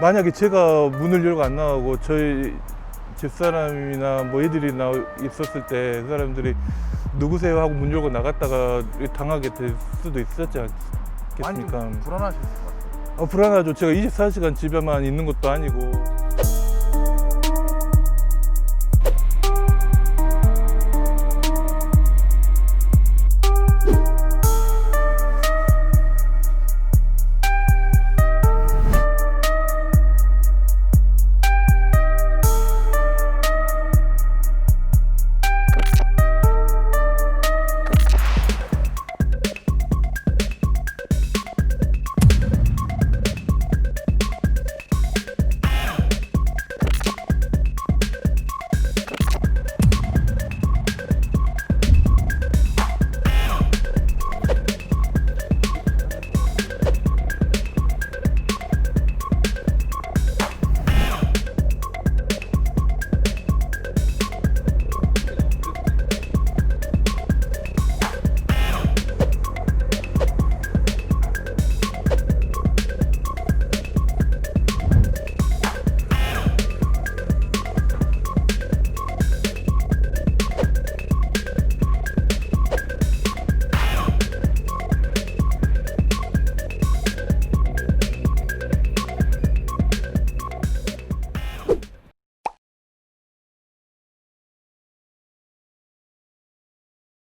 만약에 제가 문을 열고 안 나가고 저희 집사람이나 뭐 애들이 나 있었을 때 그 사람들이 누구세요 하고 문 열고 나갔다가 당하게 될 수도 있었지 않겠습니까? 불안하실 것 같아요. 어, 불안하죠. 제가 24시간 집에만 있는 것도 아니고